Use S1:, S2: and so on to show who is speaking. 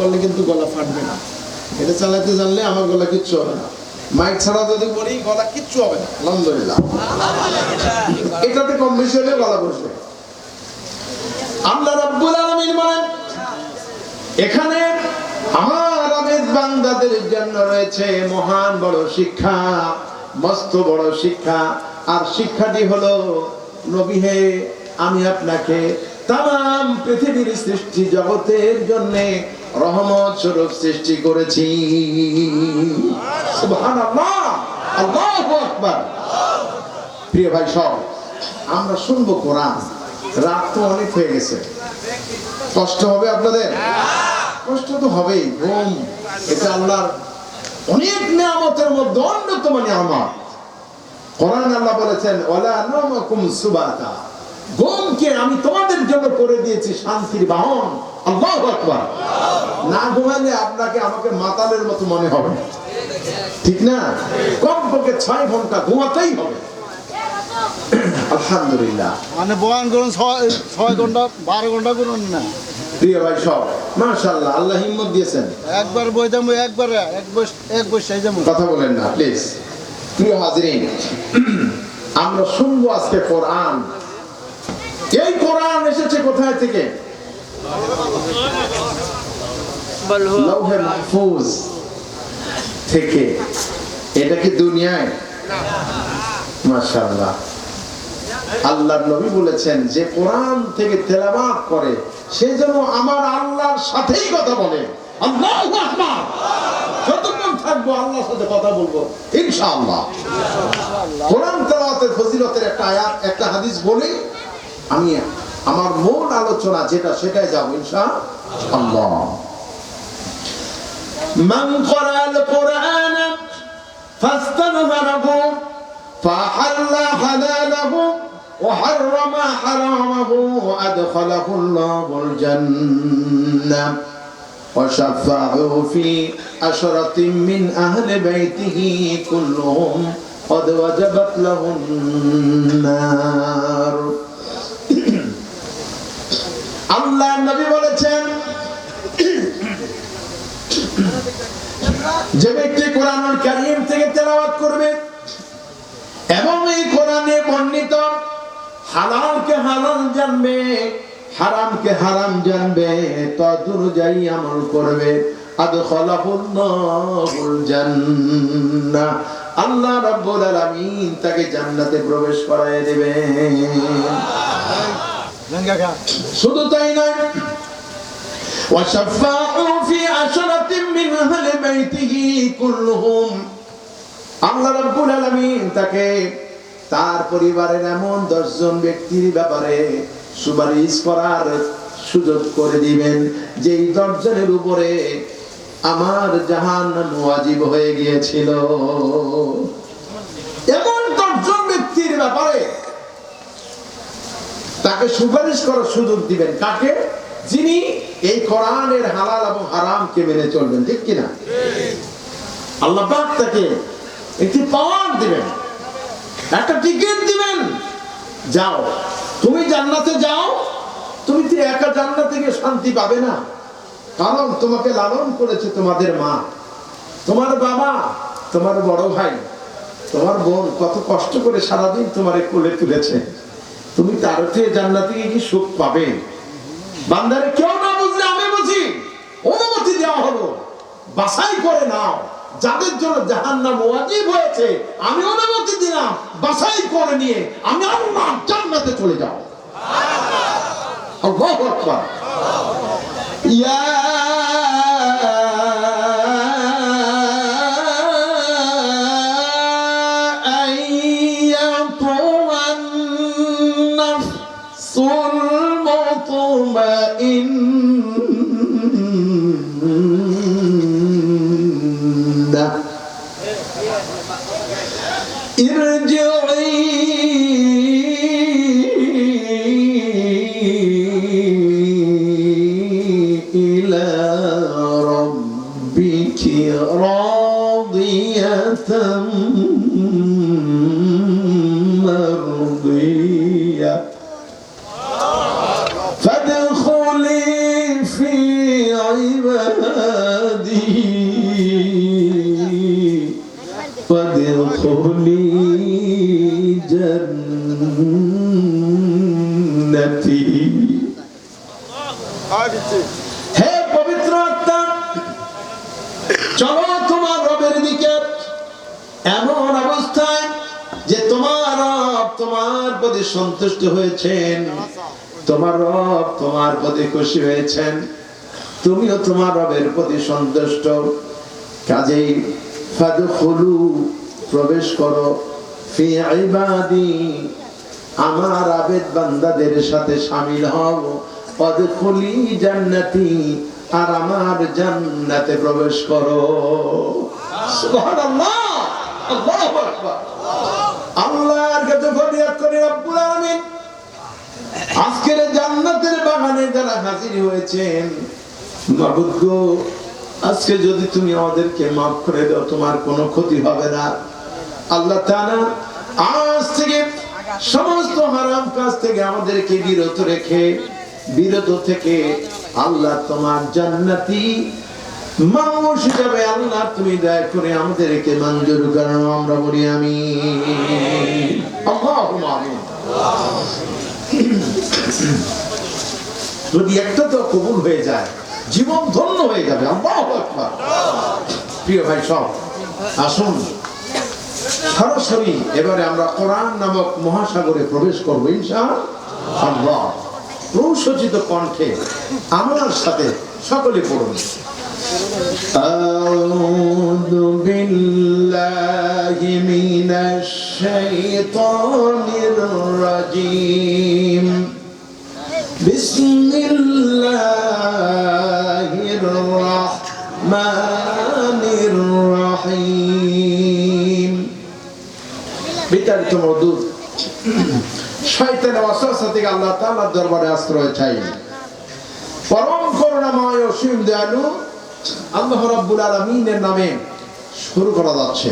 S1: করলে কিন্তু গলা ফাটবে না। এটা চালাতে জানলে আমার গলা কিচ্ছু হবে না। মাইক ছাড়া যদি বলি গলা কিচ্ছু হবে না। আলহামদুলিল্লাহ। এটাতে কম বেশি হলে গলা বসবে। আল্লাহ রাব্বুল আলামিন বলেন, এখানে আমার আবেদ বান্দাদের জন্য রয়েছে মহান বড় শিক্ষা, মস্ত বড় শিক্ষা। আর শিক্ষাটি হলো, নবী হে, আমি আপনাকে তাম পৃথিবীর সৃষ্টি জগতের জন্য রহমত স্বরূপ সৃষ্টি করেছি। প্রিয় ভাই, সব, আমরা শুনব কোরআন। রাত তো অনেক হয়ে গেছে। কষ্ট হবে আপনাদের? কষ্ট তো হবেই, ঘুম। এটা আল্লাহর অনেক নিয়ামতের মধ্যে অন্যতম নিয়ামত। কোরআন আল্লাহ বলেছেন, ওয়ালা সুবাতা। ঘুমকে আমি তোমাদের জন্য করে দিয়েছি শান্তির বাহন। আল্লাহু আকবার। না ঘুমালে আপনাকে আমাকে মাতালের মতো মনে হবে। ঠিক না? কমপক্ষে ছয় ঘণ্টা ঘুমাতেই হবে। আলহামদুলিল্লাহ।
S2: মানে বয়ান করুন ছয় ঘণ্টা বারো ঘণ্টা করুন না।
S1: প্রিয় ভাই সব মাশাআল্লাহ আল্লাহ হিম্মত দিয়েছেন।
S2: একবার বই যাব একবার এক বস এক বস সেই যাব
S1: কথা বলেন না প্লিজ প্রিয় হাজরিন আমরা শুনব আজকে কোরআন। এই কোরআন এসেছে কোথায় থেকে? লৌহে মাহফুজ থেকে, এটা কি দুনিয়ায়? মাশাআল্লাহ। আল্লাহর নবী বলেছেন যে কোরআন থেকে তেলাওয়াত করে, সে যেন আমার আল্লাহর সাথেই কথা বলে। আল্লাহু আকবার। যতক্ষণ থাকব আল্লাহর সাথে কথা বলব, ইনশাআল্লাহ। কোরআন তেলাওয়াতের ফজিলতের একটা আয়াত, একটা হাদিস বলি, আমি আমার মূল আলোচনা যেটা সেটাই যাব ইনশাআল্লাহ من قرأ القرآن فاستغفره فحل حلاله وحرم حرامه أدخله الله الجنة وشفعه في عشرة من أهل بيته كلهم قد وجبت له النار আল্লাহ নবী বলেছেন, যে ব্যক্তি কোরআনুল কারীম থেকে তেলাওয়াত করবে এবং এই কোরআনে বর্ণিত হালালকে হালাল জানবে, হারামকে হারাম জানবে তদ অনুযায়ী আমল করবে। আল্লাহ রাব্বুল আলামিন তাকে জান্নাতে প্রবেশ করায় দেবে শুধু তাই নয় وشفاعه في عشرة من أهل بيته كلهم আল্লাহ রাব্বুল আলামিন তাকে তার পরিবারের এমন দশজন ব্যক্তির ব্যাপারে সুপারিশ করার সুযোগ করে দিবেন যে এই দশজনের উপরে আমার জাহান ওয়াজিব হয়ে গিয়েছিল এমন দশজন ব্যক্তির ব্যাপারে তাকে সুপারিশ করার সুযোগ দিবেন। কাকে? যিনি এই কোরআনের হালাল এবং হারামকে মেনে চলবেন, ঠিক কিনা? আল্লাহ তাকে একটি পাওয়ার দিবেন, একটা টিকিট দিবেন। যাও, তুমি জান্নাতে যাও, তুমি তো একা জান্নাত থেকে শান্তি পাবে না? কারণ তোমাকে লালন করেছে তোমাদের মা, তোমার বাবা, তোমার বড় ভাই, তোমার বোন কত কষ্ট করে সারাদিন তোমার কোলে তুলেছে। তুমি তার চেয়ে জান্নাতে গিয়ে কি সুখ পাবে? বান্দারে কেউ না বুঝলে আমি বুঝি। অনুমতি দেওয়া হলো। বাসাই করে নাও। যাদের জন্য জাহান্নাম ওয়াজিব হয়েছে আমি অনুমতি দিলাম। বাসাই করে নিয়ে আমি আল্লাহ জান্নাতে চলে যাও আল্লাহু আকবার। ইয়া arasında İrci'i ila rabbiki radiyeten চলো তোমার রবের দিকে। এমন অবস্থায় যে তোমার রব তোমার প্রতি সন্তুষ্ট হয়েছেন। তোমার রব তোমার প্রতি খুশি হয়েছেন। তুমিও তোমার রবের প্রতি সন্তুষ্ট। কাজেই ফাদখুলু, প্রবেশ করো। ফি ইবাদি, আমার আবেদ বান্দাদের সাথে শামিল হও। অদখুলি জান্নাতি আর আমার জান্নাতে প্রবেশ করো। আজকের জান্নাতের হাজির হয়েছেন আজকে যদি তুমি আমাদেরকে মাফ করে দাও, তোমার কোনো ক্ষতি হবে না। আল্লাহ আজ থেকে সমস্ত হারাম কাজ থেকে আমাদেরকে বিরত রেখে, বিরত থেকে আল্লাহ তোমার জান্নাতি মানুষ হিসাবে আল্লাহ তুমি দয়া করে আমাদেরকে মঞ্জুর করো, আমরা বলি আমি যদি একটা তো কবুল হয়ে যায়, জীবন ধন্য হয়ে যাবে প্রিয় ভাই, সব, আসুন। সরাসরি এবারে আমরা কোরআন নামক মহাসাগরে প্রবেশ করব ইনশা আল্লাহ প্রসূচিত কণ্ঠে আমার সাথে সকলে পড়ুন أعوذ بالله من الشيطان الرجيم بسم الله الرحمن الرحيم বিতাড়িত মধুর শয়তানের অসহসা থেকে আল্লাহ তাআলার দরবারে আশ্রয় চাই। পরম করুণাময় অসীম দয়ালু আল্লাহ রাব্বুল আলামিনের নামে শুরু করা যাচ্ছে।